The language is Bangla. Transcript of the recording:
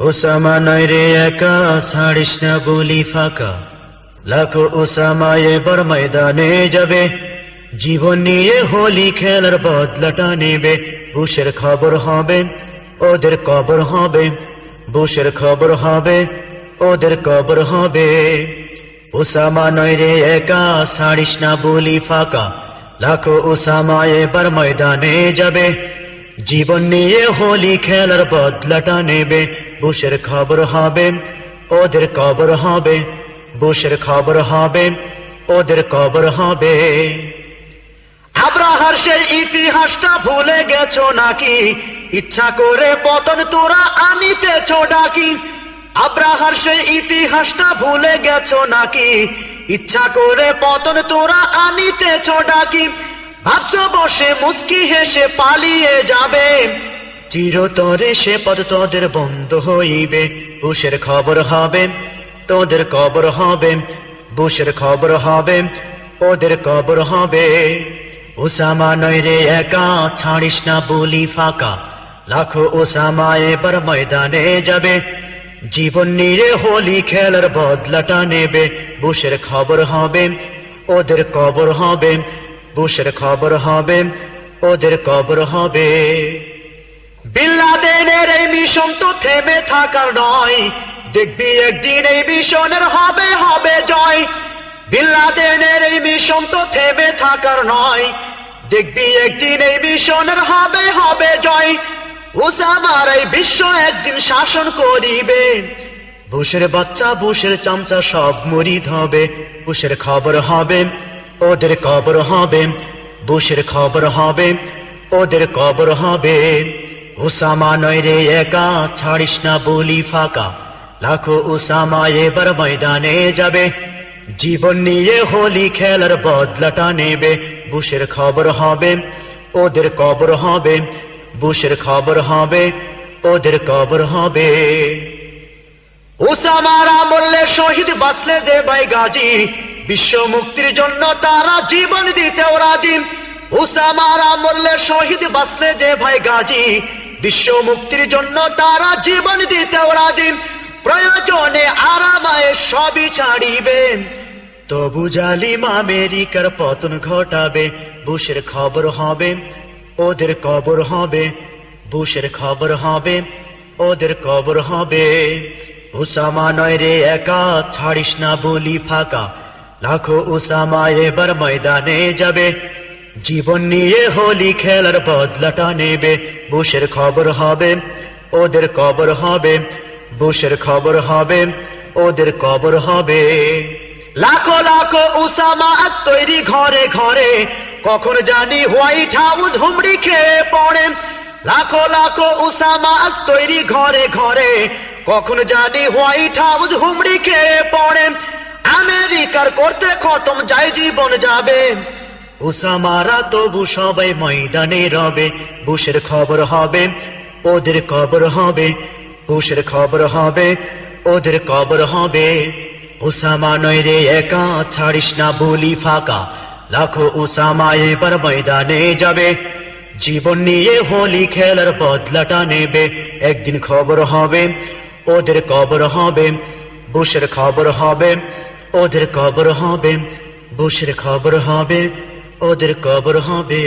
ওসামা নয় রে একা, ছাড়িস না বলি ফাঁকা। লাখো ওসামা এবার ময়দানে যাবে। জীবন নিয়ে হোলি খেলার বদলাটা নেবে। বুশের খবর হবে, ওদের কবর হবে। বুশের খবর হবে, ওদের কবর হবে। ওসামা নয় রে একা, ছাড়িস না বলি ফাঁকা। লাখো ওসামা এবার ময়দানে যাবে। জীবন নিয়ে হোলি খেলার বদলাটা নেবে, বুশের খবর হবে, ওদের কবর হবে, বুশের খবর হবে, ওদের কবর হবে। আব্রাহার সেই ইতিহাসটা ভুলে গেছো নাকি? ইচ্ছা করে পতন তোরা আনিতেছ ডাকি। আব্রাহার সেই ইতিহাসটা ভুলে গেছো নাকি? ইচ্ছা করে পতন তোরা আনিতেছ ডাকি। ভাবছ বসে মুস্কি হেসে পালিয়ে যাবে। চিরতরে সে পদ তোদের বন্ধ হইবে, বুশের খবর হবে, তোদের কবর হবে, বুশের খবর হবে, ওদের কবর হবে। ওসামা নয় রে একা, ছাড়িস না বলি ফাঁকা। লাখো ওসামা এবার ময়দানে যাবে, জীবন নিয়ে হোলি খেলার বদলাটা নেবে, বুশের খবর হবে, ওদের কবর হবে বুশের খবর হবে, ওদের কবর হবে। বিল্লাদেনের এই মিশন তো থেমে থাকার নয়, দেখবি একদিন এই মিশনের হবে হবে জয়। বিল্লাদেনের এই মিশন তো থেমে থাকার নয়, দেখবি একদিন এই মিশনের হবে হবে জয়। উসামার এই বিশ্ব একদিন শাসন করিবে। বুশের বাচ্চা, বুশের চামচা সব মরিদ হবে, বুশের খবর হবে ওদের কবর হবে, বুশের খবর হবে, ওদের কবর হবে। উসামা নয় রে একা, ছাড়িস না বলি ফাঁকা। লাখো উসামা এবার ময়দানে যাবে। জীবন নিয়ে হোলি খেলার বদলাটা নেবে। বুশের খবর হবে, ওদের কবর হবে, বুশের খবর হবে, ওদের কবর হবে। উসামারা মরলে শহীদ বাঁচলে যে ভাই গাজী। বিশ্ব মুক্তির জন্য তারা জীবন দিতেও রাজি। উসামারা মরলে শহীদ বাঁচলে যে ভাই গাজী। বিশ্ব মুক্তির জন্য তারা জীবন দিতেও রাজি। প্রয়োজনে আরামায় সবই ছাড়িবে। তবু জালিম আমেরিকার পতন ঘটাবে, বুশের খবর হবে, ওদের কবর হবে, বুশের খবর হবে, ওদের কবর হবে। উসামা নয় রে একা, ছাড়িস না বলি ফাঁকা। লাখো উসামা এবার ময়দানে যাবে জীবন নিয়ে হোলি খেলার বদলাটা নেবে বুশের খবর হবে ওদের কবর হবে বুশের খবর হবে ওদের কবর হবে লাখো লাখো উসামা আজ তৈরি ঘরে ঘরে কখন জানি হোয়াইট হাউস হুমড়ি খেয়ে পড়ে লাখো লাখো উসামা আজ তৈরি ঘরে ঘরে কখন জানি হোয়াইট হাউস হুমড়ি খেয়ে পড়ে আমেরিকার করতে খতম যাই জীবন যাবে। উসামারা তবু সবাই ময়দানে রবে, বুশের খবর হবে, ওদের কবর হবে, বুশের খবর হবে, ওদের কবর হবে। উসামা নয় রে একা, ছাড়িস না বলি ফাঁকা, লাখো উসামা এবার ময়দানে যাবে। জীবন নিয়ে হোলি খেলার বদলাটা নেবে, একদিন খবর হবে, ওদের কবর হবে, বুশের খবর হবে। ওদের কবর হবে বুশের খবর হবে ওদের কবর হবে।